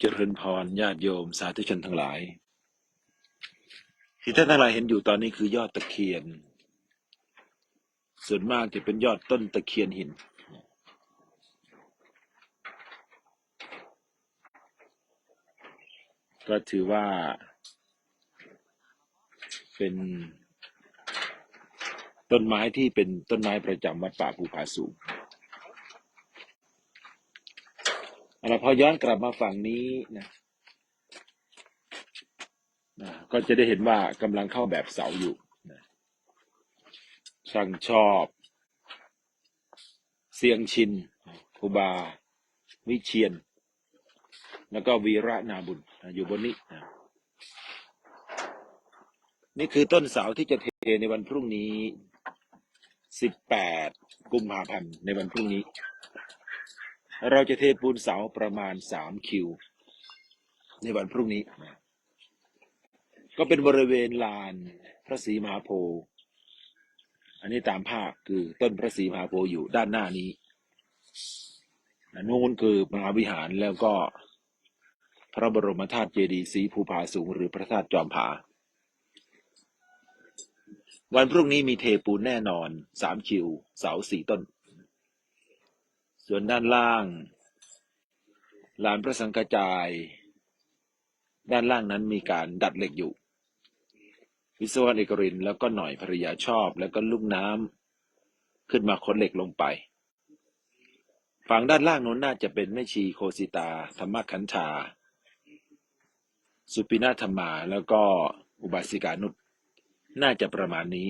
เจริญพรญาติโยมสาธุชนทั้งหลาย ที่ท่านทั้งหลายเห็นอยู่ตอนนี้คือยอดตะเคียน ส่วนมากจะเป็นยอดต้นตะเคียนหิน ก็ถือว่า เป็น ต้นไม้ที่เป็นต้นไม้ประจำวัดป่าภูผาสูง เอาละพอย้อนกลับมาฝั่งนี้นะนะก็จะได้เห็นว่ากำลังเข้าแบบเสาอยู่นะช่างชอบ เสียงชินครูบา วิเชียน แล้วก็วีระนาบุญนะอยู่บนนี้นะนี่คือต้นเสาที่จะเทในวันพรุ่งนี้ 18 กุมภาพันธ์ในวันพรุ่งนี้ เราจะเทปูนเสาประมาณ3คิว ในวันพรุ่งนี้นะก็เป็นบริเวณลานพระศรีมหาโพธิ์อันนี้ตามภาพคือต้นพระศรีมหาโพธิ์อยู่ด้านหน้านี้นู้นคือมหาวิหารแล้วก็พระบรมธาตุเจดีย์ศรีภูผาสูง หรือพระธาตุจอมผา วันพรุ่งนี้มีเทปูนแน่นอนสามคิว เสาสี่ต้น ส่วนด้านล่างลานพระสังกจาย ด้านล่างนั้นมีการดัดเหล็กอยู่ วิศวกรเอกรินแล้วก็หน่อยภริยาชอบ แล้วก็ลูกน้ำขึ้นมาขนเหล็กลงไปฝั่งด้านล่างนู้นน่าจะเป็นแม่ชีโคสิตา ธรรมคันธาสุปินาธรรมาแล้วก็อุบาสิกานุษน่าจะประมาณนี้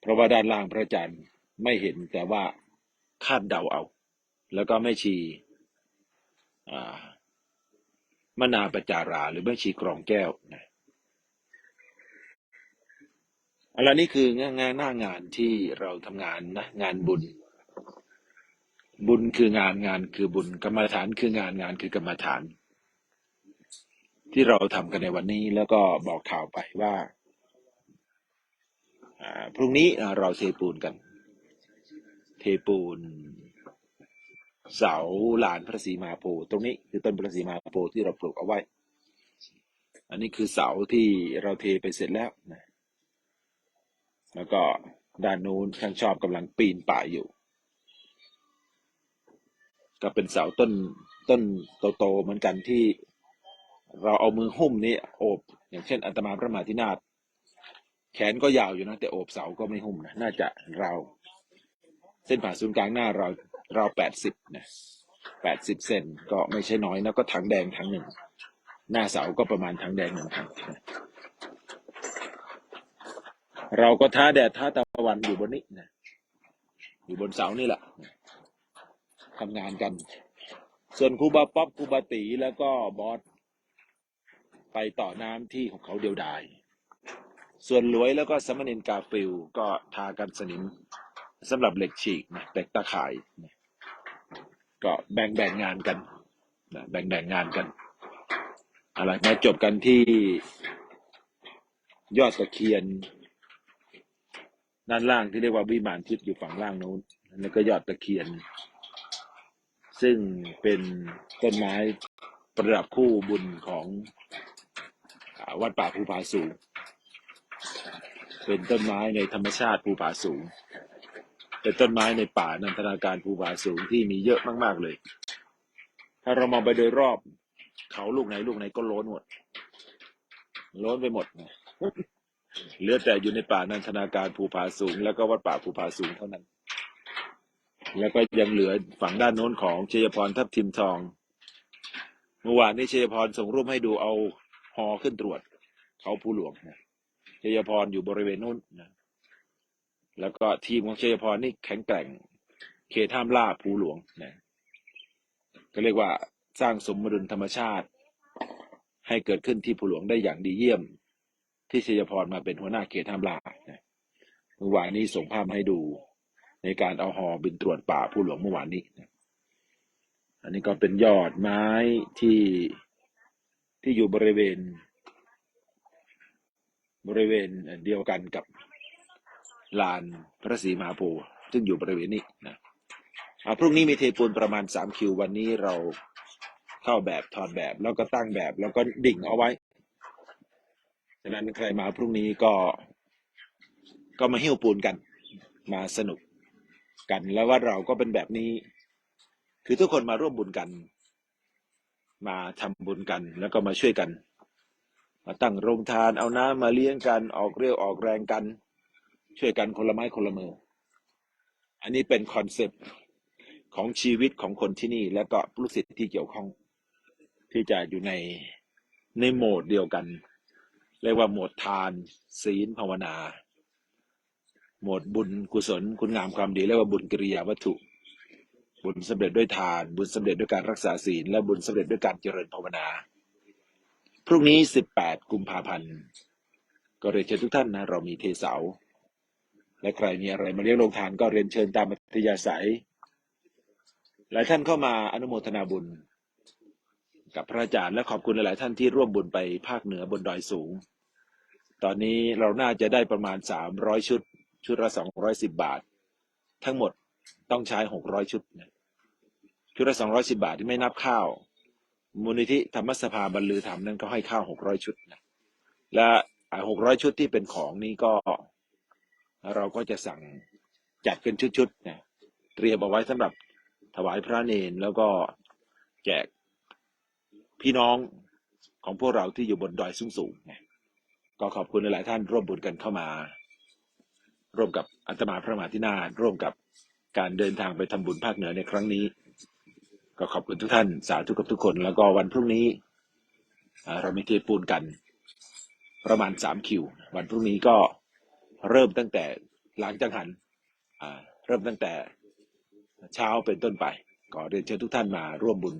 เพราะว่าด้านล่างพระจันทร์ไม่เห็นแต่ว่า คาดเดาเอา แล้วก็แม่ชีมนาปจารา หรือแม่ชีกรองแก้วนะอันนี้คืองานงานหน้างานที่เราทำงานนะงานบุญ บุญคืองานงานคือบุญกรรมฐานคืองานงานคือกรรมฐาน ที่เราทำกันในวันนี้แล้วก็บอกข่าวไปว่าพรุ่งนี้เราเทปูนกัน เทปูน เสาหลานพระศรีมาโพตรงนี้คือต้นพระศรีมาโพที่เราปลูกเอาไว้ อันนี้คือเสาที่เราเทไปเสร็จแล้วนะแล้วก็ด้านนู้นช่างชอบกำลังปีนป่ายอยู่ ก็เป็นเสาต้นต้นโตๆเหมือนกันที่เราเอามือหุ้มนี่โอบอย่างเช่นอัตมาพระมหาธินาถแขนก็ยาวอยู่นะ แต่โอบเสาก็ไม่หุ้มนะน่าจะเรา เส้นผ่าศูนย์กลางหน้าเราเราแปดสิบนะแปดสิบเซนก็ไม่ใช่น้อยนะก็ถังแดงถังหนึ่ง หน้าเสาก็ประมาณถังแดงหนึ่งถังนเราก็ท้าแดดท้าตะวันอยู่บนนี้นะอยู่บนเสานี่แหละทำงานกัน ส่วนครูบาป๊อปครูบาตีแล้วก็บอสไปต่อน้ำที่ของเขาเดียวดาย ส่วนหลวยแล้วก็สมณเณรกาฟิลก็ทากันสนิม สำหรับเหล็กฉีกนะเหล็กตะข่ายนะก็แบ่งแบ่งงานกันนะแบ่งแบ่งงานกันอะไรมาจบกันที่ยอดตะเคียน ด้านล่างที่เรียกว่าวิมานทิพย์อยู่ฝั่งล่างนู้นแล้วก็ยอดตะเคียน ซึ่งเป็นต้นไม้ประดับคู่บุญของวัดป่าภูผาสูง เป็นต้นไม้ในธรรมชาติภูผาสูง เป็นต้นไม้ในป่านันทนาการภูผาสูงที่มีเยอะมาก ๆเลย ถ้าเรามองไปโดยรอบ เขาลูกไหนลูกไหนก็ล้นหมดล้นไปหมดนะเหลือแต่อยู่ในป่านันทนาการภูผาสูง แล้วก็วัดป่าภูผาสูงเท่านั้น แล้วก็ยังเหลือฝั่งด้านโน้นของเชยพรทับทิมทอง เมื่อวานนี้เชยพรส่งรูปให้ดูเอาฮอขึ้นตรวจ เขาภูหลวงนะเชยพรอยู่บริเวณนู้นนะ แล้วก็ทีมของเชยพรนี่แข็งแกร่งเขตห้ามล่าภูหลวงนะก็เรียกว่าสร้างสมดุลธรรมชาติ ให้เกิดขึ้นที่ภูหลวงได้อย่างดีเยี่ยม ที่เชยพรมาเป็นหัวหน้าเขตห้ามล่านะเมื่อวานนี้ส่งภาพให้ดู ในการเอาฮอบินตรวจป่าภูหลวงเมื่อวานนี้นะอันนี้ก็เป็นยอดไม้ที่ที่อยู่บริเวณ บริเวณเดียวกันกับ ลานพระศรีมหาโพธิ์ซึ่งอยู่บริเวณนี้นะอ่าพรุ่งนี้มีเทปูนประมาณสามคิววันนี้เราเข้าแบบถอดแบบแล้วก็ตั้งแบบ แล้วก็ดิ่งเอาไว้ฉะนั้นใครมาพรุ่งนี้ก็ก็มาหิ้วปูนกัน มาสนุกกันแล้วว่าเราก็เป็นแบบนี้ คือทุกคนมาร่วมบุญกัน มาทำบุญกัน แล้วก็มาช่วยกัน มาตั้งโรงทานเอาน้ำมาเลี้ยงกันออกเรี่ยวออกแรงกัน ช่วยกันคนละไม้คนละมือ อันนี้เป็นคอนเซปต์ของชีวิตของคนที่นี่ และก็ลูกศิษย์ที่เกี่ยวข้อง ที่จะอยู่ในในโหมดเดียวกัน เรียกว่าโหมดทาน ศีลภาวนา โหมดบุญกุศล คุณงามความดีเรียกว่าบุญกิริยาวัตถุ บุญสำเร็จด้วยทาน บุญสำเร็จด้วยการรักษาศีล และบุญสำเร็จด้วยการเจริญภาวนา พรุ่งนี้ 18 กุมภาพันธ์ก็เรียนเชิญทุกท่านนะ เรามีเทเสา และใครมีอะไรมาเลี้ยงโรงทานก็เรียนเชิญตามอัธยาศัย หลายท่านเข้ามาอนุโมทนาบุญ กับพระอาจารย์และขอบคุณหลายท่านที่ร่วมบุญไปภาคเหนือบนดอยสูง ตอนนี้เราน่าจะได้ประมาณ 300 ชุด ชุดละ 210 บาท ทั้งหมดต้องใช้ 600 ชุดนะชุดละ 210 บาทที่ไม่นับข้าว มูลนิธิธรรมสภาบรรลือธรรมนั้นก็ให้ข้าว 600 ชุดนะและ 600 ชุดที่เป็นของนี้ก็ เราก็จะสั่งจัดเป็นชุดๆนะเตรียมเอาไว้สำหรับถวายพระเนนแล้วก็แจกพี่น้องของพวกเราที่อยู่บนดอยสูงๆนะก็ขอบคุณหลายๆท่านร่วมบุญกันเข้ามา ร่วมกับอัตมาพระมหาธินาร่วมกับการเดินทางไปทำบุญภาคเหนือในครั้งนี้ ก็ขอบคุณทุกท่านสาธุกับทุกคน แล้วก็วันพรุ่งนี้เรามีเทปูนกัน ประมาณสามคิว วันพรุ่งนี้ก็ เริ่มตั้งแต่หลังจังหันเริ่มตั้งแต่เช้าเป็นต้นไปก็เรียนเชิญทุกท่านมาร่วมบุญ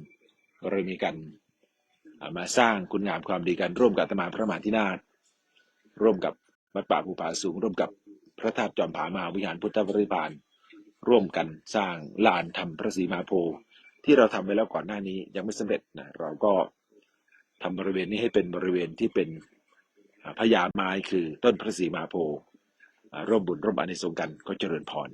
ก็เลยมีกันมาสร้างคุณงามความดีกันร่วมกับตมาพระมหาธินาถร่วมกับวัดป่าภูผาสูง ร่วมกับพระธาตุจอมผามาวิหารพุทธบริพารร่วมกันสร้างลานทำพระศรีมาโพที่เราทำไปแล้วก่อนหน้านี้ยังไม่สำเร็จนะเราก็ทำบริเวณนี้ให้เป็นบริเวณที่เป็นพญาไม้คือต้นพระศรีมาโพ ร่วมบุญร่วมอานิสงส์กันก็เจริญพร